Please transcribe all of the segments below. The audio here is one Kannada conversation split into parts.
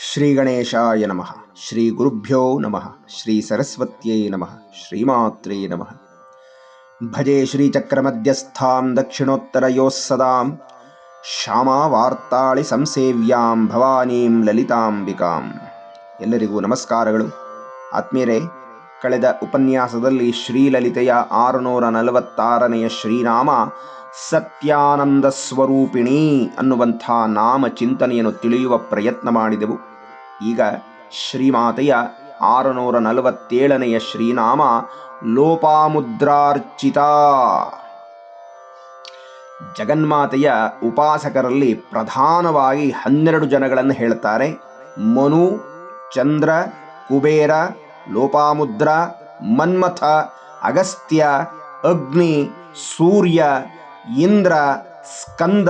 ಶ್ರೀ ಗಣೇಶಾಯ ನಮಃ ಶ್ರೀ ಗುರುಭ್ಯೋ ನಮಃ ಶ್ರೀ ಸರಸ್ವತ್ಯೈ ನಮಃ ಶ್ರೀಮಾತ್ರೇ ನಮಃ ಭಜೆ ಶ್ರೀಚಕ್ರಮಧ್ಯಸ್ಥಾಂ ದಕ್ಷಿಣೋತ್ತರಯೋಃ ಸದಾಂ ಶ್ಯಾಮಾವಾರ್ತಾಳಿ ಸಂಸೇವ್ಯಾಂ ಭವಾನೀಂ ಲಲಿತಾಂಬಿಕಾಂ ಎಲ್ಲರಿಗೂ ನಮಸ್ಕಾರಗಳು. ಆತ್ಮೀಯರೇ, ಕಳೆದ ಉಪನ್ಯಾಸದಲ್ಲಿ ಶ್ರೀಲಲಿತೆಯ ಆರುನೂರ ನಲವತ್ತಾರನೆಯ ಶ್ರೀನಾಮ ಸತ್ಯಾನಂದ ಸ್ವರೂಪಿಣಿ ಅನ್ನುವಂಥ ನಾಮ ಚಿಂತನೆಯನ್ನು ತಿಳಿಯುವ ಪ್ರಯತ್ನ ಮಾಡಿದೆವು. ಈಗ ಶ್ರೀಮಾತೆಯ ಆರುನೂರ ನಲವತ್ತೇಳನೆಯ ಶ್ರೀನಾಮ ಲೋಪಾಮುದ್ರಾರ್ಚಿತ. ಜಗನ್ಮಾತೆಯ ಉಪಾಸಕರಲ್ಲಿ ಪ್ರಧಾನವಾಗಿ ಹನ್ನೆರಡು ಜನಗಳನ್ನು ಹೇಳ್ತಾರೆ. ಮನು, ಚಂದ್ರ, ಕುಬೇರ, ಲೋಪಾಮುದ್ರ, ಮನ್ಮಥ, ಅಗಸ್ತ್ಯ, ಅಗ್ನಿ, ಸೂರ್ಯ ಇಂದ್ರ, ಸ್ಕಂದ,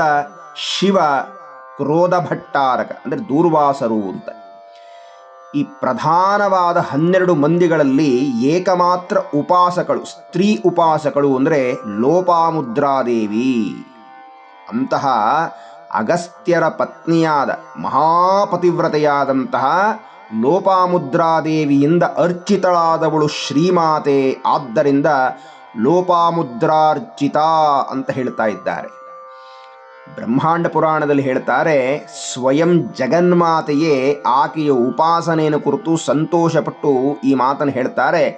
ಶಿವ ಕ್ರೋಧ ಭಟ್ಟಾರಕ ಅಂದರೆ ದೂರ್ವಾಸರು ಅಂತ. ಈ ಪ್ರಧಾನವಾದ ಹನ್ನೆರಡು ಮಂದಿಗಳಲ್ಲಿ ಏಕಮಾತ್ರ ಉಪಾಸಕಳು, ಸ್ತ್ರೀ ಉಪಾಸಕಳು ಅಂದರೆ ಲೋಪಾಮುದ್ರಾದೇವಿ. ಅಂತಹ ಅಗಸ್ತ್ಯರ ಪತ್ನಿಯಾದ, ಮಹಾಪತಿವ್ರತೆಯಾದಂತಹ ಲೋಪಾಮುದ್ರಾದೇವಿಯಿಂದ ಅರ್ಚಿತಳಾದವಳು ಶ್ರೀಮಾತೆ. ಆದ್ದರಿಂದ ಲೋಪಾಮುದ್ರಾರ್ಚಿತ ಅಂತ ಹೇಳ್ತಾ ಇದ್ದಾರೆ. ಬ್ರಹ್ಮಾಂಡ ಪುರಾಣದಲ್ಲಿ ಹೇಳ್ತಾರೆ, ಸ್ವಯಂ ಜಗನ್ಮಾತೆಯೇ ಆಕೆಯ ಉಪಾಸನೆಯನ್ನು ಕುರಿತು ಸಂತೋಷಪಟ್ಟು ಈ ಮಾತನ್ನು ಹೇಳ್ತಾರೆ,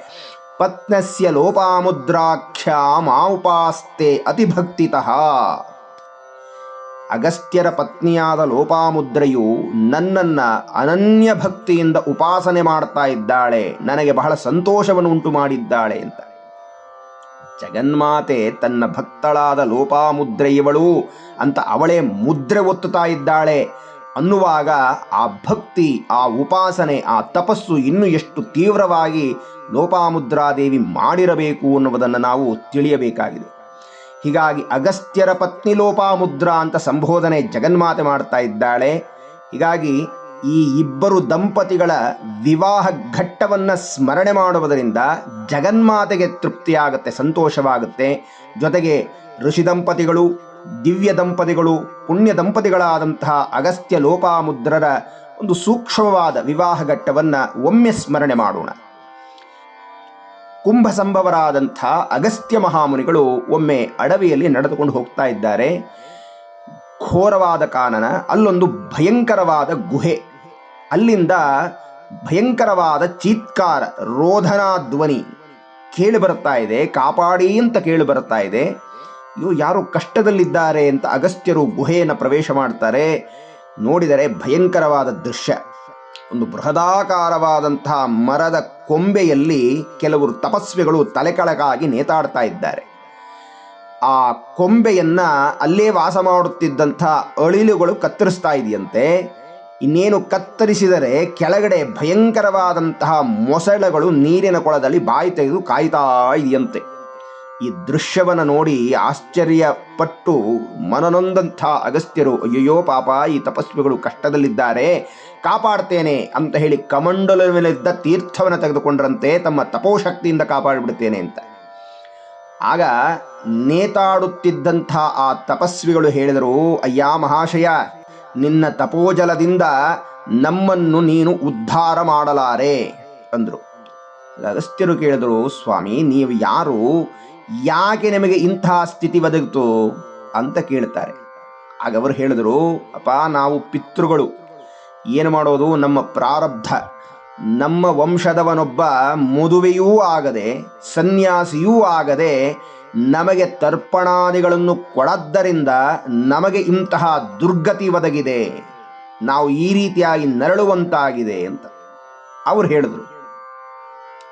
ಪತ್ನಸ್ಯ ಲೋಪಾಮುದ್ರಾಖ್ಯ ಮಾ ಉಪಾಸ್ತೆ ಅತಿಭಕ್ತಿತಃ. ಅಗಸ್ತ್ಯರ ಪತ್ನಿಯಾದ ಲೋಪಾಮುದ್ರೆಯು ನನ್ನನ್ನ ಅನನ್ಯ ಭಕ್ತಿಯಿಂದ ಉಪಾಸನೆ ಮಾಡ್ತಾ ಇದ್ದಾಳೆ, ನನಗೆ ಬಹಳ ಸಂತೋಷವನ್ನು ಉಂಟು ಮಾಡಿದ್ದಾಳೆ ಅಂತ. ಜಗನ್ಮಾತೆ ತನ್ನ ಭಕ್ತಳಾದ ಲೋಪಾಮುದ್ರೆಯವಳು ಅಂತ ಅವಳೇ ಮುದ್ರೆ ಒತ್ತುತ್ತಾ ಇದ್ದಾಳೆ. ಅನ್ನುವಾಗ ಆ ಭಕ್ತಿ, ಆ ಉಪಾಸನೆ, ಆ ತಪಸ್ಸು ಇನ್ನೂ ಎಷ್ಟು ತೀವ್ರವಾಗಿ ಲೋಪಾಮುದ್ರಾದೇವಿ ಮಾಡಿರಬೇಕು ಅನ್ನುವುದನ್ನು ನಾವು ತಿಳಿಯಬೇಕಾಗಿದೆ. ಹೀಗಾಗಿ ಅಗಸ್ತ್ಯರ ಪತ್ನಿ ಲೋಪಾಮುದ್ರಾ ಅಂತ ಸಂಬೋಧನೆ ಜಗನ್ಮಾತೆ ಮಾಡ್ತಾ ಇದ್ದಾಳೆ. ಹೀಗಾಗಿ ಈ ಇಬ್ಬರು ದಂಪತಿಗಳ ವಿವಾಹ ಘಟ್ಟವನ್ನು ಸ್ಮರಣೆ ಮಾಡುವುದರಿಂದ ಜಗನ್ಮಾತೆಗೆ ತೃಪ್ತಿಯಾಗುತ್ತೆ, ಸಂತೋಷವಾಗುತ್ತೆ. ಜೊತೆಗೆ ಋಷಿ ದಂಪತಿಗಳು, ದಿವ್ಯ ದಂಪತಿಗಳು, ಪುಣ್ಯ ದಂಪತಿಗಳಾದಂತಹ ಅಗಸ್ತ್ಯ ಲೋಪಾಮುದ್ರರ ಒಂದು ಸೂಕ್ಷ್ಮವಾದ ವಿವಾಹ ಘಟ್ಟವನ್ನು ಒಮ್ಮೆ ಸ್ಮರಣೆ ಮಾಡೋಣ. ಕುಂಭ ಸಂಭವರಾದಂಥ ಅಗಸ್ತ್ಯ ಮಹಾಮುನಿಗಳು ಒಮ್ಮೆ ಅಡವಿಯಲ್ಲಿ ನಡೆದುಕೊಂಡು ಹೋಗ್ತಾ ಇದ್ದಾರೆ. ಘೋರವಾದ ಕಾನನ, ಅಲ್ಲೊಂದು ಭಯಂಕರವಾದ ಗುಹೆ. ಅಲ್ಲಿಂದ ಭಯಂಕರವಾದ ಚೀತ್ಕಾರ, ರೋಧನಾ ಧ್ವನಿ ಕೇಳಿ ಬರ್ತಾ ಇದೆ, ಕಾಪಾಡಿ ಅಂತ ಕೇಳಿ ಬರ್ತಾ ಇದೆ. ಇವು ಯಾರು ಕಷ್ಟದಲ್ಲಿದ್ದಾರೆ ಅಂತ ಅಗಸ್ತ್ಯರು ಗುಹೆಯನ್ನು ಪ್ರವೇಶ ಮಾಡ್ತಾರೆ. ನೋಡಿದರೆ ಭಯಂಕರವಾದ ದೃಶ್ಯ. ಒಂದು ಬೃಹದಾಕಾರವಾದಂತಹ ಮರದ ಕೊಂಬೆಯಲ್ಲಿ ಕೆಲವರು ತಪಸ್ವಿಗಳು ತಲೆಕಳಗಾಗಿ ನೇತಾಡ್ತಾ ಇದ್ದಾರೆ. ಆ ಕೊಂಬೆಯನ್ನ ಅಲ್ಲೇ ವಾಸ ಮಾಡುತ್ತಿದ್ದಂಥ ಅಳಿಲುಗಳು ಕತ್ತರಿಸ್ತಾ ಇದೆಯಂತೆ. ಇನ್ನೇನು ಕತ್ತರಿಸಿದರೆ ಕೆಳಗಡೆ ಭಯಂಕರವಾದಂತಹ ಮೊಸಳೆಗಳು ನೀರಿನ ಕೊಳದಲ್ಲಿ ಬಾಯಿ ತೆಗೆದು ಕಾಯ್ತಾ ಇದೆಯಂತೆ. ಈ ದೃಶ್ಯವನ್ನು ನೋಡಿ ಆಶ್ಚರ್ಯಪಟ್ಟು ಮನನೊಂದಂಥ ಅಗಸ್ತ್ಯರು, ಅಯ್ಯಯ್ಯೋ ಪಾಪ, ಈ ತಪಸ್ವಿಗಳು ಕಷ್ಟದಲ್ಲಿದ್ದಾರೆ, ಕಾಪಾಡ್ತೇನೆ ಅಂತ ಹೇಳಿ ಕಮಂಡಲವಿದ್ದ ತೀರ್ಥವನ್ನು ತೆಗೆದುಕೊಂಡ್ರಂತೆ, ತಮ್ಮ ತಪೋಶಕ್ತಿಯಿಂದ ಕಾಪಾಡಿಬಿಡ್ತೇನೆ ಅಂತ. ಆಗ ನೇತಾಡುತ್ತಿದ್ದಂಥ ಆ ತಪಸ್ವಿಗಳು ಹೇಳಿದರು, ಅಯ್ಯ ಮಹಾಶಯ ನಿನ್ನ ತಪೋಜಲದಿಂದ ನಮ್ಮನ್ನು ನೀನು ಉದ್ಧಾರ ಮಾಡಲಾರೆ ಅಂದರು. ಅಗಸ್ತ್ಯರು ಕೇಳಿದರು, ಸ್ವಾಮಿ, ನೀವು ಯಾರು? ಯಾಕೆ ನಿಮಗೆ ಇಂಥ ಸ್ಥಿತಿ ಒದಗಿತು? ಅಂತ ಕೇಳ್ತಾರೆ. ಆಗ ಅವರು ಹೇಳಿದರು, ಅಪ್ಪ, ನಾವು ಪಿತೃಗಳು. ಏನು ಮಾಡೋದು? ನಮ್ಮ ಪ್ರಾರಬ್ಧ. ನಮ್ಮ ವಂಶದವನೊಬ್ಬ ಮದುವೆಯೂ ಆಗದೆ, ಸನ್ಯಾಸಿಯೂ ಆಗದೆ ನಮಗೆ ತರ್ಪಣಾದಿಗಳನ್ನು ಕೊಡದ್ದರಿಂದ ನಮಗೆ ಇಂತಹ ದುರ್ಗತಿ ಒದಗಿದೆ. ನಾವು ಈ ರೀತಿಯಾಗಿ ನರಳುವಂತಾಗಿದೆ ಅಂತ. ಅವರು ಹೇಳಿದ್ರು.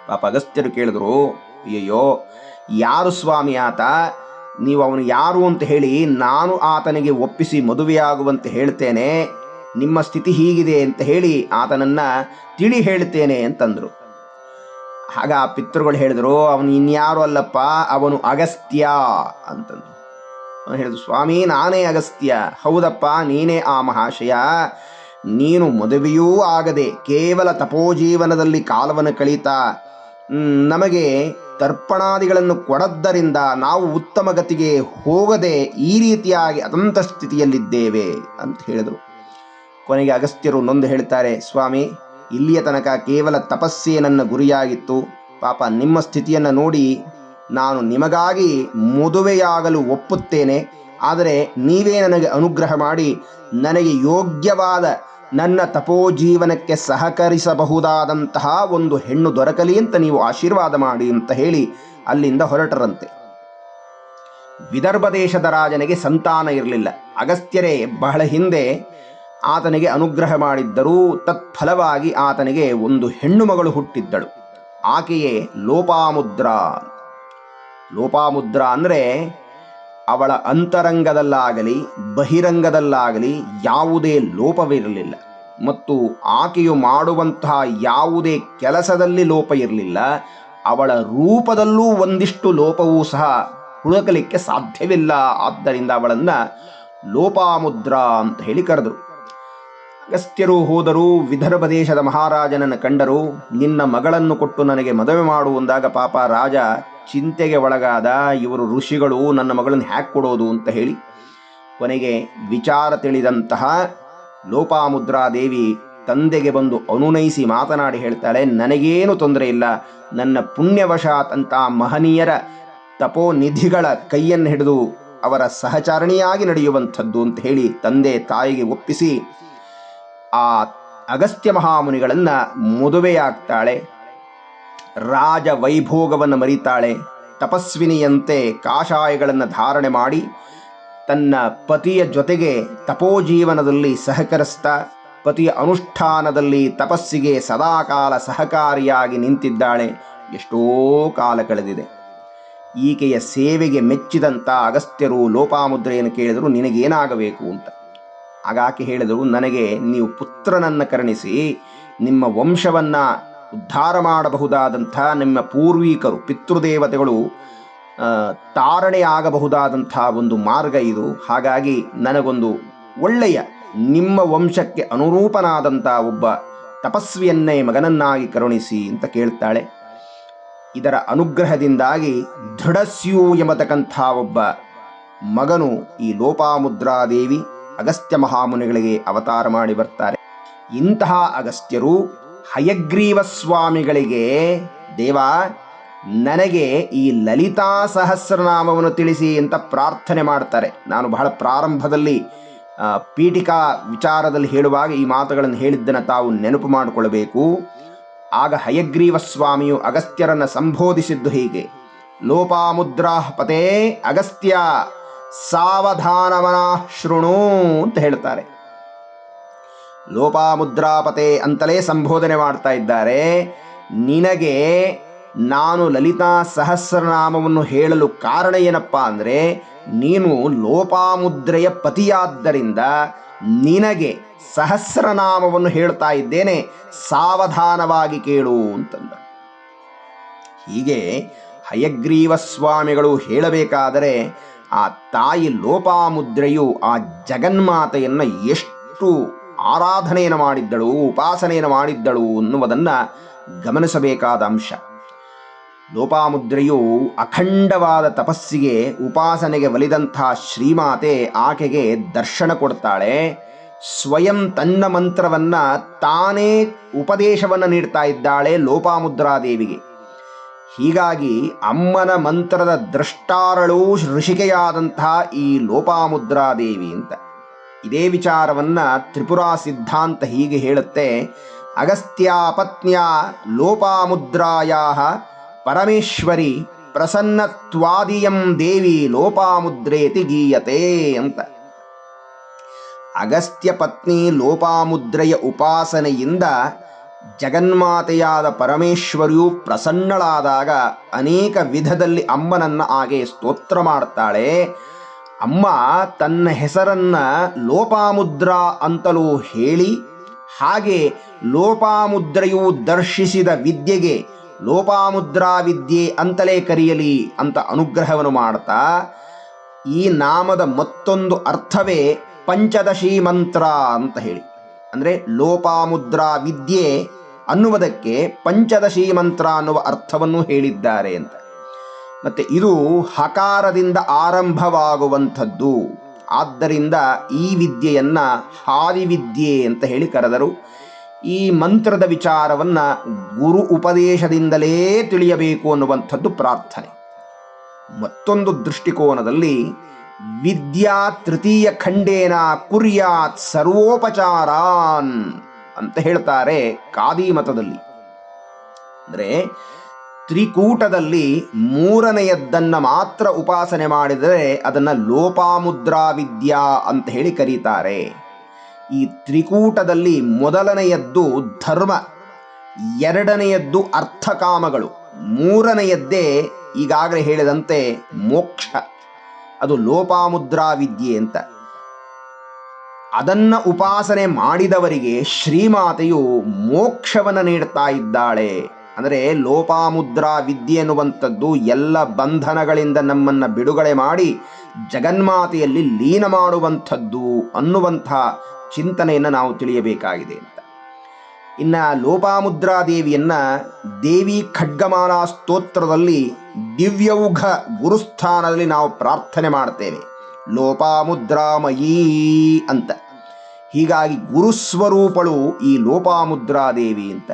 ಪಾಪ ಅಗಸ್ತ್ಯರು ಕೇಳಿದ್ರು ಅಯ್ಯೋ ಯಾರು ಸ್ವಾಮಿ ಆತ? ನೀವು ಅವನು ಯಾರು ಅಂತ ಹೇಳಿ ನಾನು ಆತನಿಗೆ ಒಪ್ಪಿಸಿ ಮದುವೆಯಾಗುವಂತೆ ಹೇಳ್ತೇನೆ. ನಿಮ್ಮ ಸ್ಥಿತಿ ಹೀಗಿದೆ ಅಂತ ಹೇಳಿ ಆತನನ್ನ ತಿಳಿ ಹೇಳ್ತೇನೆ ಅಂತಂದ್ರು. ಆಗ ಆ ಪಿತೃಗಳು ಹೇಳಿದ್ರು, ಅವನು ಇನ್ಯಾರು ಅಲ್ಲಪ್ಪ, ಅವನು ಅಗಸ್ತ್ಯ ಅಂತಂದು ಅವನು ಹೇಳಿದ್ರು, ಸ್ವಾಮಿ, ನಾನೇ ಅಗಸ್ತ್ಯ. ಹೌದಪ್ಪ, ನೀನೇ ಆ ಮಹಾಶಯ. ನೀನು ಮದುವೆಯೂ ಆಗದೆ ಕೇವಲ ತಪೋಜೀವನದಲ್ಲಿ ಕಾಲವನ್ನು ಕಳೀತಾ. ನಮಗೆ ತರ್ಪಣಾದಿಗಳನ್ನು ಕೊಡದ್ದರಿಂದ ನಾವು ಉತ್ತಮ ಗತಿಗೆ ಹೋಗದೆ ಈ ರೀತಿಯಾಗಿ ಅದಂತ ಸ್ಥಿತಿಯಲ್ಲಿದ್ದೇವೆ ಅಂತ ಹೇಳಿದರು. ಕೊನೆಗೆ ಅಗಸ್ತ್ಯರು ನೊಂದು ಹೇಳ್ತಾರೆ, ಸ್ವಾಮಿ ಇಲ್ಲಿಯ ತನಕ ಕೇವಲ ತಪಸ್ಸೇ ನನ್ನ ಗುರಿಯಾಗಿತ್ತು. ಪಾಪ, ನಿಮ್ಮ ಸ್ಥಿತಿಯನ್ನು ನೋಡಿ ನಾನು ನಿಮಗಾಗಿ ಮದುವೆಯಾಗಲು ಒಪ್ಪುತ್ತೇನೆ. ಆದರೆ ನೀವೇ ನನಗೆ ಅನುಗ್ರಹ ಮಾಡಿ, ನನಗೆ ಯೋಗ್ಯವಾದ ನನ್ನ ತಪೋಜೀವನಕ್ಕೆ ಸಹಕರಿಸಬಹುದಾದಂತಹ ಒಂದು ಹೆಣ್ಣು ದೊರಕಲಿ ಅಂತ ನೀವು ಆಶೀರ್ವಾದ ಮಾಡಿ ಅಂತ ಹೇಳಿ ಅಲ್ಲಿಂದ ಹೊರಟರಂತೆ. ವಿದರ್ಭ ದೇಶದ ರಾಜನಿಗೆ ಸಂತಾನ ಇರಲಿಲ್ಲ. ಅಗಸ್ತ್ಯರೇ ಬಹಳ ಹಿಂದೆ ಆತನಿಗೆ ಅನುಗ್ರಹ ಮಾಡಿದ್ದರೂ ತತ್ಫಲವಾಗಿ ಆತನಿಗೆ ಒಂದು ಹೆಣ್ಣು ಮಗಳು ಹುಟ್ಟಿದ್ದಳು. ಆಕೆಯೇ ಲೋಪಾಮುದ್ರ. ಲೋಪಾಮುದ್ರ ಅಂದರೆ ಅವಳ ಅಂತರಂಗದಲ್ಲಾಗಲಿ, ಬಹಿರಂಗದಲ್ಲಾಗಲಿ ಯಾವುದೇ ಲೋಪವಿರಲಿಲ್ಲ. ಮತ್ತು ಆಕೆಯು ಮಾಡುವಂತಹ ಯಾವುದೇ ಕೆಲಸದಲ್ಲಿ ಲೋಪ ಇರಲಿಲ್ಲ. ಅವಳ ರೂಪದಲ್ಲೂ ಒಂದಿಷ್ಟು ಲೋಪವೂ ಸಹ ಹುಡುಕಲಿಕ್ಕೆ ಸಾಧ್ಯವಿಲ್ಲ. ಆದ್ದರಿಂದ ಅವಳನ್ನು ಲೋಪಾಮುದ್ರ ಅಂತ ಹೇಳಿ ಕರೆದರು. ಅಗಸ್ತ್ಯರು ಹೋದರು ವಿದರ್ಭ ದೇಶದ ಮಹಾರಾಜನನ್ನು ಕಂಡರು ನಿನ್ನ ಮಗಳನ್ನು ಕೊಟ್ಟು ನನಗೆ ಮದುವೆ ಮಾಡುವಂದಾಗ ಪಾಪ ರಾಜ ಚಿಂತೆಗೆ ಒಳಗಾದ ಇವರು ಋಷಿಗಳು ನನ್ನ ಮಗಳನ್ನು ಹ್ಯಾಕ್ ಕೊಡೋದು ಅಂತ ಹೇಳಿ ಕೊನೆಗೆ ವಿಚಾರ ತಿಳಿದಂತಹ ಲೋಪಾಮುದ್ರಾದೇವಿ ತಂದೆಗೆ ಬಂದು ಅನುನಯಿಸಿ ಮಾತನಾಡಿ ಹೇಳ್ತಾಳೆ, ನನಗೇನು ತೊಂದರೆ ಇಲ್ಲ. ನನ್ನ ಪುಣ್ಯವಶಾತ್ ಅಂತ ಮಹನೀಯರ ತಪೋನಿಧಿಗಳ ಕೈಯನ್ನು ಹಿಡಿದು ಅವರ ಸಹಚಾರಣಿಯಾಗಿ ನಡೆಯುವಂಥದ್ದು ಅಂತ ಹೇಳಿ ತಂದೆ ತಾಯಿಗೆ ಒಪ್ಪಿಸಿ ಆ ಅಗಸ್ತ್ಯ ಮಹಾಮುನಿಗಳನ್ನು ಮದುವೆಯಾಗ್ತಾಳೆ. ರಾಜ ವೈಭೋಗವನ್ನು ಮರಿತಾಳೆ. ತಪಸ್ವಿನಿಯಂತೆ ಕಾಷಾಯಗಳನ್ನು ಧಾರಣೆ ಮಾಡಿ ತನ್ನ ಪತಿಯ ಜೊತೆಗೆ ತಪೋಜೀವನದಲ್ಲಿ ಸಹಕರಿಸ್ತಾ, ಪತಿಯ ಅನುಷ್ಠಾನದಲ್ಲಿ ತಪಸ್ಸಿಗೆ ಸದಾಕಾಲ ಸಹಕಾರಿಯಾಗಿ ನಿಂತಿದ್ದಾಳೆ. ಎಷ್ಟೋ ಕಾಲ ಕಳೆದಿದೆ. ಈಕೆಯ ಸೇವೆಗೆ ಮೆಚ್ಚಿದಂಥ ಅಗಸ್ತ್ಯರು ಲೋಪಾಮುದ್ರೆಯನ್ನು ಕೇಳಿದರು, ನಿನಗೇನಾಗಬೇಕು ಅಂತ. ಆಗ ಆಕೆ ಹೇಳಿದರು ನನಗೆ ನೀವು ಪುತ್ರನನ್ನು ಕರುಣಿಸಿ, ನಿಮ್ಮ ವಂಶವನ್ನು ಉದ್ಧಾರ ಮಾಡಬಹುದಾದಂಥ ನಿಮ್ಮ ಪೂರ್ವಿಕರು, ಪಿತೃದೇವತೆಗಳು ತಾರಣೆಯಾಗಬಹುದಾದಂಥ ಒಂದು ಮಾರ್ಗ ಇದು. ಹಾಗಾಗಿ ನನಗೊಂದು ಒಳ್ಳೆಯ, ನಿಮ್ಮ ವಂಶಕ್ಕೆ ಅನುರೂಪನಾದಂಥ ಒಬ್ಬ ತಪಸ್ವಿಯನ್ನೇ ಮಗನನ್ನಾಗಿ ಕರುಣಿಸಿ ಅಂತ ಕೇಳ್ತಾಳೆ. ಇದರ ಅನುಗ್ರಹದಿಂದಾಗಿ ದೃಢಸ್ಯೂ ಎಂಬತಕ್ಕಂಥ ಒಬ್ಬ ಮಗನು ಈ ಲೋಪಾಮುದ್ರಾದೇವಿ. ಅಗಸ್ತ್ಯ ಮಹಾಮುನಿಗಳಿಗೆ ಅವತಾರ ಮಾಡಿ ಬರ್ತಾರೆ. ಇಂತಹ ಅಗಸ್ತ್ಯರು ಹಯಗ್ರೀವ ಸ್ವಾಮಿಗಳಿಗೆ, ದೇವ, ನನಗೆ ಈ ಲಲಿತಾ ಸಹಸ್ರನಾಮವನ್ನು ತಿಳಿಸಿ ಅಂತ ಪ್ರಾರ್ಥನೆ ಮಾಡ್ತಾರೆ. ನಾನು ಬಹಳ ಪ್ರಾರಂಭದಲ್ಲಿ ಪೀಠಿಕಾ ವಿಚಾರದಲ್ಲಿ ಹೇಳುವಾಗ ಈ ಮಾತುಗಳನ್ನು ಹೇಳಿದ್ದನ್ನು ತಾವು ನೆನಪು ಮಾಡಿಕೊಳ್ಳಬೇಕು. ಆಗ ಹಯಗ್ರೀವ ಸ್ವಾಮಿಯು ಅಗಸ್ತ್ಯರನ್ನು ಸಂಬೋಧಿಸಿದ್ದು ಹೀಗೆ. ಲೋಪಾಮುದ್ರಾ ಪತೇ ಅಗಸ್ತ್ಯ ಸಾವಧಾನಮನ ಶೃಣು ಅಂತ ಹೇಳ್ತಾರೆ. ಲೋಪಾಮುದ್ರಾಪತೆ ಅಂತಲೇ ಸಂಬೋಧನೆ ಮಾಡ್ತಾ ಇದ್ದಾರೆ. ನಿನಗೆ ನಾನು ಲಲಿತಾ ಸಹಸ್ರನಾಮವನ್ನು ಹೇಳಲು ಕಾರಣ ಏನಪ್ಪ ಅಂದರೆ, ನೀನು ಲೋಪಾಮುದ್ರೆಯ ಪತಿಯಾದ್ದರಿಂದ ನಿನಗೆ ಸಹಸ್ರನಾಮವನ್ನು ಹೇಳ್ತಾ ಇದ್ದೇನೆ, ಸಾವಧಾನವಾಗಿ ಕೇಳು ಅಂತಂದ. ಹೀಗೆ ಹಯಗ್ರೀವ ಸ್ವಾಮಿಗಳು ಹೇಳಬೇಕಾದರೆ ಆ ತಾಯಿ ಲೋಪಾಮುದ್ರೆಯು ಆ ಜಗನ್ಮಾತೆಯನ್ನು ಎಷ್ಟು ಆರಾಧನೆಯನ್ನು ಮಾಡಿದ್ದಳು, ಉಪಾಸನೆಯನ್ನು ಮಾಡಿದ್ದಳು ಅನ್ನುವುದನ್ನು ಗಮನಿಸಬೇಕಾದ ಅಂಶ. ಲೋಪಾಮುದ್ರೆಯು ಅಖಂಡವಾದ ತಪಸ್ಸಿಗೆ, ಉಪಾಸನೆಗೆ ಒಲಿದಂಥ ಶ್ರೀಮಾತೆ ಆಕೆಗೆ ದರ್ಶನ ಕೊಡ್ತಾಳೆ. ಸ್ವಯಂ ತನ್ನ ಮಂತ್ರವನ್ನು ತಾನೇ ಉಪದೇಶವನ್ನು ನೀಡ್ತಾ ಇದ್ದಾಳೆ ಲೋಪಾಮುದ್ರಾದೇವಿಗೆ. ಹೀಗಾಗಿ ಅಮ್ಮನ ಮಂತ್ರದ ದೃಷ್ಟಾರಳು ಋಷಿಕೆಯಾದಂತಹ ಈ ಲೋಪಾಮುದ್ರಾದೇವಿ ಅಂತ. ಇದೇ ವಿಚಾರವನ್ನ ತ್ರಿಪುರಾ ಸಿದ್ಧಾಂತ ಹೀಗೆ ಹೇಳುತ್ತೆ. ಅಗಸ್ತ್ಯ ಪತ್ನಿಯ ಲೋಪಾಮುದ್ರಾಯ ಪರಮೇಶ್ವರಿ ಪ್ರಸನ್ನತ್ವಾದಿಯಂ ದೇವಿ ಲೋಪಾಮುದ್ರೇತಿ ಗೀಯತೆ ಅಂತ. ಅಗಸ್ತ್ಯ ಪತ್ನಿ ಲೋಪಾಮುದ್ರೆಯ ಉಪಾಸನೆಯಿಂದ ಜಗನ್ಮಾತೆಯಾದ ಪರಮೇಶ್ವರಿಯು ಪ್ರಸನ್ನಳಾದಾಗ ಅನೇಕ ವಿಧದಲ್ಲಿ ಅಮ್ಮನನ್ನ ಹಾಗೆ ಸ್ತೋತ್ರ ಮಾಡ್ತಾಳೆ. ಅಮ್ಮ, ತನ್ನ ಹೆಸರನ್ನ ಲೋಪಾಮುದ್ರಾ ಅಂತಲೂ ಹೇಳಿ, ಹಾಗೆ ಲೋಪಾಮುದ್ರೆಯು ದರ್ಶಿಸಿದ ವಿದ್ಯೆಗೆ ಲೋಪಾಮುದ್ರಾ ವಿದ್ಯೆ ಅಂತಲೇ ಕರೆಯಲಿ ಅಂತ ಅನುಗ್ರಹವನ್ನು ಮಾಡ್ತಾ, ಈ ನಾಮದ ಮತ್ತೊಂದು ಅರ್ಥವೇ ಪಂಚದಶಿ ಮಂತ್ರ ಅಂತ ಹೇಳಿ. ಅಂದರೆ ಲೋಪಾಮುದ್ರಾ ವಿದ್ಯೆ ಅನ್ನುವುದಕ್ಕೆ ಪಂಚದಶಿ ಮಂತ್ರ ಅನ್ನುವ ಅರ್ಥವನ್ನು ಹೇಳಿದ್ದಾರೆ ಅಂತ. ಮತ್ತೆ ಇದು ಹಕಾರದಿಂದ ಆರಂಭವಾಗುವಂಥದ್ದು. ಆದ್ದರಿಂದ ಈ ವಿದ್ಯೆಯನ್ನ ಹಾದಿವಿದ್ಯೆ ಅಂತ ಹೇಳಿ ಕರೆದರು. ಈ ಮಂತ್ರದ ವಿಚಾರವನ್ನ ಗುರು ಉಪದೇಶದಿಂದಲೇ ತಿಳಿಯಬೇಕು ಅನ್ನುವಂಥದ್ದು ಪ್ರಾರ್ಥನೆ. ಮತ್ತೊಂದು ದೃಷ್ಟಿಕೋನದಲ್ಲಿ ವಿದ್ಯಾ ತೃತೀಯ ಖಂಡೇನ ಕುರ್ಯಾತ್ ಸರ್ವೋಪಚಾರಾನ್ ಅಂತ ಹೇಳ್ತಾರೆ ಕಾದಿ ಮತದಲ್ಲಿ. ಅಂದರೆ ತ್ರಿಕೂಟದಲ್ಲಿ ಮೂರನೆಯದ್ದನ್ನ ಮಾತ್ರ ಉಪಾಸನೆ ಮಾಡಿದರೆ ಅದನ್ನು ಲೋಪಾಮುದ್ರಾ ವಿದ್ಯಾ ಅಂತ ಹೇಳಿ ಕರೀತಾರೆ. ಈ ತ್ರಿಕೂಟದಲ್ಲಿ ಮೊದಲನೆಯದ್ದು ಧರ್ಮ, ಎರಡನೆಯದ್ದು ಅರ್ಥಕಾಮಗಳು, ಮೂರನೆಯದ್ದೇ ಈಗಾಗಲೇ ಹೇಳಿದಂತೆ ಮೋಕ್ಷ. ಅದು ಲೋಪಾಮುದ್ರಾ ವಿದ್ಯೆ ಅಂತ. ಅದನ್ನ ಉಪಾಸನೆ ಮಾಡಿದವರಿಗೆ ಶ್ರೀಮಾತೆಯು ಮೋಕ್ಷವನ್ನು ನೀಡ್ತಾ ಇದ್ದಾಳೆ. ಅಂದರೆ ಲೋಪಾಮುದ್ರಾ ವಿದ್ಯೆ ಎನ್ನುವಂಥದ್ದು ಎಲ್ಲ ಬಂಧನಗಳಿಂದ ನಮ್ಮನ್ನ ಬಿಡುಗಡೆ ಮಾಡಿ ಜಗನ್ಮಾತೆಯಲ್ಲಿ ಲೀನ ಮಾಡುವಂಥದ್ದು ಅನ್ನುವಂಥ ಚಿಂತನೆಯನ್ನು ನಾವು ತಿಳಿಯಬೇಕಾಗಿದೆ ಅಂತ. ಇನ್ನ ಲೋಪಾಮುದ್ರಾ ದೇವಿಯನ್ನ ದೇವಿ ಖಡ್ಗಮಾಲಾ ಸ್ತೋತ್ರದಲ್ಲಿ ದಿವ್ಯೌಘ ಗುರುಸ್ಥಾನದಲ್ಲಿ ನಾವು ಪ್ರಾರ್ಥನೆ ಮಾಡ್ತೇವೆ. ಲೋಪಾಮುದ್ರಾಮಯೀ ಅಂತ. ಹೀಗಾಗಿ ಗುರುಸ್ವರೂಪಳು ಈ ಲೋಪಾಮುದ್ರಾದೇವಿ ಅಂತ.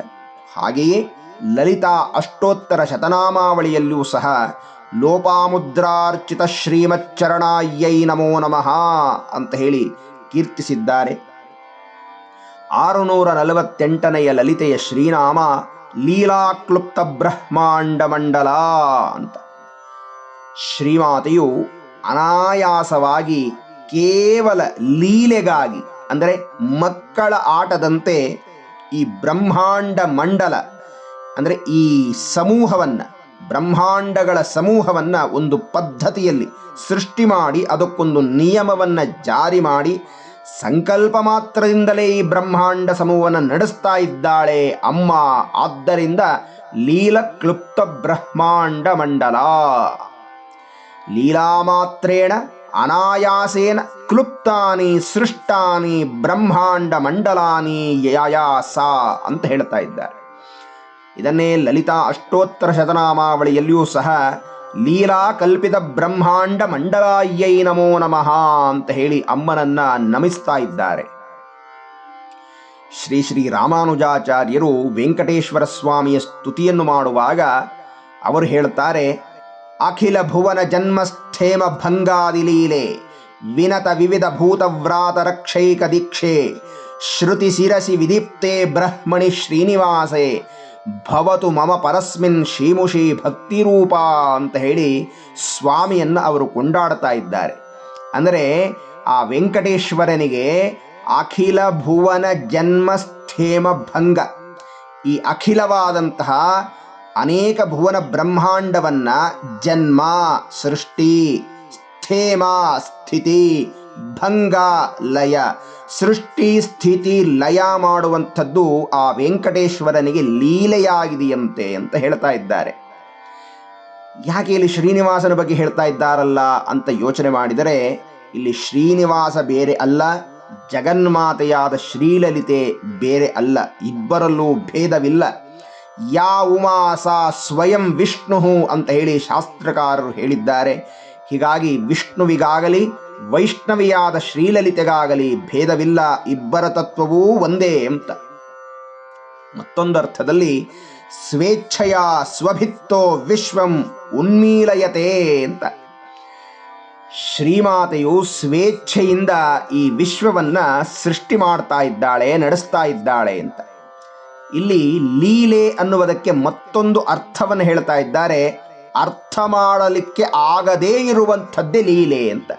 ಹಾಗೆಯೇ ಲಲಿತಾ ಅಷ್ಟೋತ್ತರ ಶತನಾಮಾವಳಿಯಲ್ಲೂ ಸಹ ಲೋಪಾಮುದ್ರಾರ್ಚಿತ ಶ್ರೀಮಚ್ಚರಣಾಯ್ಯೈ ನಮೋ ನಮಃ ಅಂತ ಹೇಳಿ ಕೀರ್ತಿಸಿದ್ದಾರೆ. ಆರುನೂರ ನಲವತ್ತೆಂಟನೆಯ ಲಲಿತೆಯ ಶ್ರೀನಾಮ ಲೀಲಾಕ್ಲುಪ್ತ ಬ್ರಹ್ಮಾಂಡ ಮಂಡಲ ಅಂತ. ಶ್ರೀಮಾತೆಯು ಅನಾಯಾಸವಾಗಿ ಕೇವಲ ಲೀಲೆಗಾಗಿ, ಅಂದರೆ ಮಕ್ಕಳ ಆಟದಂತೆ ಈ ಬ್ರಹ್ಮಾಂಡ ಮಂಡಲ, ಅಂದರೆ ಈ ಸಮೂಹವನ್ನ, ಬ್ರಹ್ಮಾಂಡಗಳ ಸಮೂಹವನ್ನ ಒಂದು ಪದ್ಧತಿಯಲ್ಲಿ ಸೃಷ್ಟಿ ಮಾಡಿ, ಅದಕ್ಕೊಂದು ನಿಯಮವನ್ನು ಜಾರಿ ಮಾಡಿ, ಸಂಕಲ್ಪ ಮಾತ್ರದಿಂದಲೇ ಈ ಬ್ರಹ್ಮಾಂಡ ಸಮೂಹವನ್ನು ನಡೆಸ್ತಾ ಇದ್ದಾಳೆ ಅಮ್ಮ. ಆದ್ದರಿಂದ ಲೀಲ ಕ್ಲುಪ್ತ ಬ್ರಹ್ಮಾಂಡ ಮಂಡಲ. ಲೀಲಾಮಾತ್ರೇಣ ಅನಾಯಾಸೇನ ಕ್ಲುಪ್ತಾನಿ ಸೃಷ್ಟಾನಿ ಬ್ರಹ್ಮಾಂಡ ಮಂಡಲಾನಿ ಯಾಯಾಸ ಅಂತ ಹೇಳ್ತಾ ಇದ್ದಾರೆ. ಇದನ್ನೇ ಲಲಿತಾ ಅಷ್ಟೋತ್ತರ ಶತನಾಮಾವಳಿಯಲ್ಲಿಯೂ ಸಹ ಲೀಲಾ ಕಲ್ಪಿತ ಬ್ರಹ್ಮಾಂಡ ಮಂಡಲಾಯ್ಯೈ ನಮೋ ನಮಃ ಅಂತ ಹೇಳಿ ಅಮ್ಮನನ್ನ ನಮಿಸ್ತಾ ಇದ್ದಾರೆ. ಶ್ರೀ ಶ್ರೀ ರಾಮಾನುಜಾಚಾರ್ಯರು ವೆಂಕಟೇಶ್ವರ ಸ್ವಾಮಿಯ ಸ್ತುತಿಯನ್ನು ಮಾಡುವಾಗ ಅವರು ಹೇಳ್ತಾರೆ ಅಖಿಲ ಭುವನ ಜನ್ಮಸ್ಥೇಮ ಭಂಗಾದಿ ಲೀಲೆ ವಿನತ ವಿವಿಧ ಭೂತವ್ರಾತ ರಕ್ಷೈಕ ದೀಕ್ಷೆ, ಶ್ರುತಿ ಶಿರಸಿ ವಿದೀಪ್ತೆ ಬ್ರಹ್ಮಣಿ ಶ್ರೀನಿವಾಸೆ, ಭವತು ಮಮ ಪರಸ್ಮಿನ್ ಶ್ರೀಮುಷಿ ಭಕ್ತಿರೂಪ ಅಂತ ಹೇಳಿ ಸ್ವಾಮಿಯನ್ನು ಅವರು ಕೊಂಡಾಡ್ತಾ ಇದ್ದಾರೆ. ಅಂದರೆ ಆ ವೆಂಕಟೇಶ್ವರನಿಗೆ ಅಖಿಲ ಭುವನ ಜನ್ಮಸ್ಥೇಮ ಭಂಗ, ಈ ಅಖಿಲವಾದಂತಹ ಅನೇಕ ಭುವನ ಬ್ರಹ್ಮಾಂಡವನ್ನ ಜನ್ಮ, ಸೃಷ್ಟಿ ಸ್ಥೇಮ ಸ್ಥಿತಿ, ಭಂಗ, ಲಯ, ಸೃಷ್ಟಿ, ಸ್ಥಿತಿ, ಲಯ ಮಾಡುವಂಥದ್ದು ಆ ವೆಂಕಟೇಶ್ವರನಿಗೆ ಲೀಲೆಯಾಗಿದೆಯಂತೆ ಅಂತ ಹೇಳ್ತಾ ಇದ್ದಾರೆ. ಯಾಕೆ ಇಲ್ಲಿ ಶ್ರೀನಿವಾಸನ ಬಗ್ಗೆ ಹೇಳ್ತಾ ಇದ್ದಾರಲ್ಲ ಅಂತ ಯೋಚನೆ ಮಾಡಿದರೆ, ಇಲ್ಲಿ ಶ್ರೀನಿವಾಸ ಬೇರೆ ಅಲ್ಲ, ಜಗನ್ಮಾತೆಯಾದ ಶ್ರೀಲಲಿತೆ ಬೇರೆ ಅಲ್ಲ, ಇಬ್ಬರಲ್ಲೂ ಭೇದವಿಲ್ಲ. ಯಾ ಉಮಾಸ ಸ್ವಯಂ ವಿಷ್ಣು ಅಂತ ಹೇಳಿ ಶಾಸ್ತ್ರಕಾರರು ಹೇಳಿದ್ದಾರೆ. ಹೀಗಾಗಿ ವಿಷ್ಣುವಿಗಾಗಲಿ, ವೈಷ್ಣವಿಯಾದ ಶ್ರೀಲಲಿತೆಗಾಗಲಿ ಭೇದವಿಲ್ಲ, ಇಬ್ಬರ ತತ್ವವೂ ಒಂದೇ ಅಂತ. ಮತ್ತೊಂದು ಅರ್ಥದಲ್ಲಿ ಸ್ವೇಚ್ಛೆಯ ಸ್ವಭಿತ್ತೋ ವಿಶ್ವಂ ಉನ್ಮೀಲಯತೆ ಅಂತ. ಶ್ರೀಮಾತೆಯು ಸ್ವೇಚ್ಛೆಯಿಂದ ಈ ವಿಶ್ವವನ್ನ ಸೃಷ್ಟಿ ಮಾಡ್ತಾ ಇದ್ದಾಳೆ, ನಡೆಸ್ತಾ ಇದ್ದಾಳೆ ಅಂತ. ಇಲ್ಲಿ ಲೀಲೆ ಅನ್ನುವುದಕ್ಕೆ ಮತ್ತೊಂದು ಅರ್ಥವನ್ನು ಹೇಳ್ತಾ ಇದ್ದಾರೆ. ಅರ್ಥ ಮಾಡಲಿಕ್ಕೆ ಆಗದೇ ಇರುವಂಥದ್ದೇ ಲೀಲೆ ಅಂತ.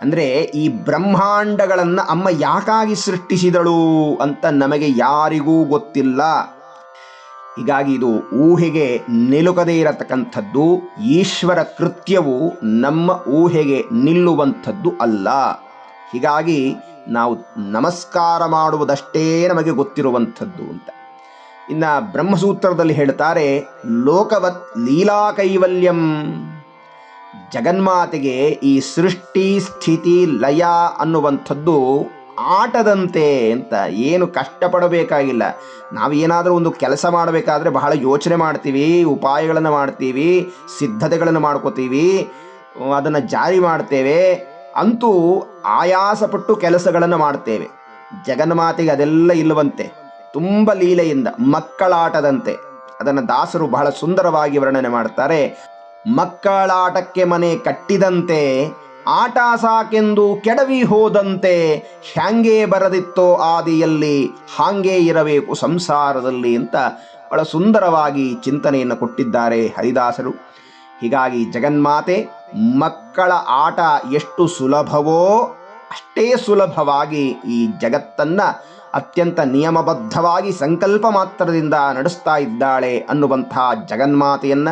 ಅಂದ್ರೆ ಈ ಬ್ರಹ್ಮಾಂಡಗಳನ್ನು ಅಮ್ಮ ಯಾಕಾಗಿ ಸೃಷ್ಟಿಸಿದಳು ಅಂತ ನಮಗೆ ಯಾರಿಗೂ ಗೊತ್ತಿಲ್ಲ. ಹೀಗಾಗಿ ಇದು ಊಹೆಗೆ ನಿಲುಕದೇ ಇರತಕ್ಕಂಥದ್ದು. ಈಶ್ವರ ಕೃತ್ಯವು ನಮ್ಮ ಊಹೆಗೆ ನಿಲ್ಲುವಂಥದ್ದು ಅಲ್ಲ. ಹೀಗಾಗಿ ನಾವು ನಮಸ್ಕಾರ ಮಾಡುವುದಷ್ಟೇ ನಮಗೆ ಗೊತ್ತಿರುವಂಥದ್ದು ಅಂತ. ಇನ್ನು ಬ್ರಹ್ಮಸೂತ್ರದಲ್ಲಿ ಹೇಳ್ತಾರೆ, ಲೋಕವತ್ ಲೀಲಾ ಕೈವಲ್ಯಂ ಜಗನ್ಮಾತೆಗೆ ಈ ಸೃಷ್ಟಿ ಸ್ಥಿತಿ ಲಯ ಅನ್ನುವಂಥದ್ದು ಆಟದಂತೆ ಅಂತ. ಏನು ಕಷ್ಟಪಡಬೇಕಾಗಿಲ್ಲ. ನಾವು ಏನಾದರೂ ಒಂದು ಕೆಲಸ ಮಾಡಬೇಕಾದ್ರೆ ಬಹಳ ಯೋಚನೆ ಮಾಡ್ತೀವಿ, ಉಪಾಯಗಳನ್ನು ಮಾಡ್ತೀವಿ, ಸಿದ್ಧತೆಗಳನ್ನು ಮಾಡ್ಕೋತೀವಿ, ಅದನ್ನು ಜಾರಿ ಮಾಡ್ತೇವೆ. ಅಂತೂ ಆಯಾಸಪಟ್ಟು ಕೆಲಸಗಳನ್ನು ಮಾಡ್ತೇವೆ. ಜಗನ್ಮಾತೆಗೆ ಅದೆಲ್ಲ ಇಲ್ಲವಂತೆ. ತುಂಬ ಲೀಲೆಯಿಂದ, ಮಕ್ಕಳಾಟದಂತೆ. ಅದನ್ನು ದಾಸರು ಬಹಳ ಸುಂದರವಾಗಿ ವರ್ಣನೆ ಮಾಡ್ತಾರೆ. ಮಕ್ಕಳಾಟಕ್ಕೆ ಮನೆ ಕಟ್ಟಿದಂತೆ, ಆಟ ಸಾಕೆಂದು ಕೆಡವಿ ಹೋದಂತೆ, ಹ್ಯಾಂಗೆ ಬರದಿತ್ತೋ ಆದಿಯಲ್ಲಿ, ಹಾಂಗೆ ಇರಬೇಕು ಸಂಸಾರದಲ್ಲಿ ಅಂತ ಬಹಳ ಸುಂದರವಾಗಿ ಚಿಂತನೆಯನ್ನು ಕೊಟ್ಟಿದ್ದಾರೆ ಹರಿದಾಸರು. ಹೀಗಾಗಿ ಜಗನ್ಮಾತೆ ಮಕ್ಕಳ ಆಟ ಎಷ್ಟು ಸುಲಭವೋ ಅಷ್ಟೇ ಸುಲಭವಾಗಿ ಈ ಜಗತ್ತನ್ನ ಅತ್ಯಂತ ನಿಯಮಬದ್ಧವಾಗಿ ಸಂಕಲ್ಪ ಮಾತ್ರದಿಂದ ನಡೆಸ್ತಾ ಇದ್ದಾಳೆ ಅನ್ನುವಂತಹ ಜಗನ್ಮಾತೆಯನ್ನ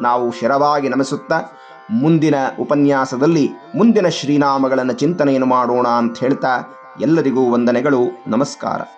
ನಾವು ಶಿರವಾಗಿ ನಮಿಸುತ್ತಾ ಮುಂದಿನ ಉಪನ್ಯಾಸದಲ್ಲಿ ಮುಂದಿನ ಶ್ರೀನಾಮಗಳನ್ನು ಚಿಂತನೆಯನ್ನು ಮಾಡೋಣ ಅಂತ ಹೇಳ್ತಾ ಎಲ್ಲರಿಗೂ ವಂದನೆಗಳು, ನಮಸ್ಕಾರ.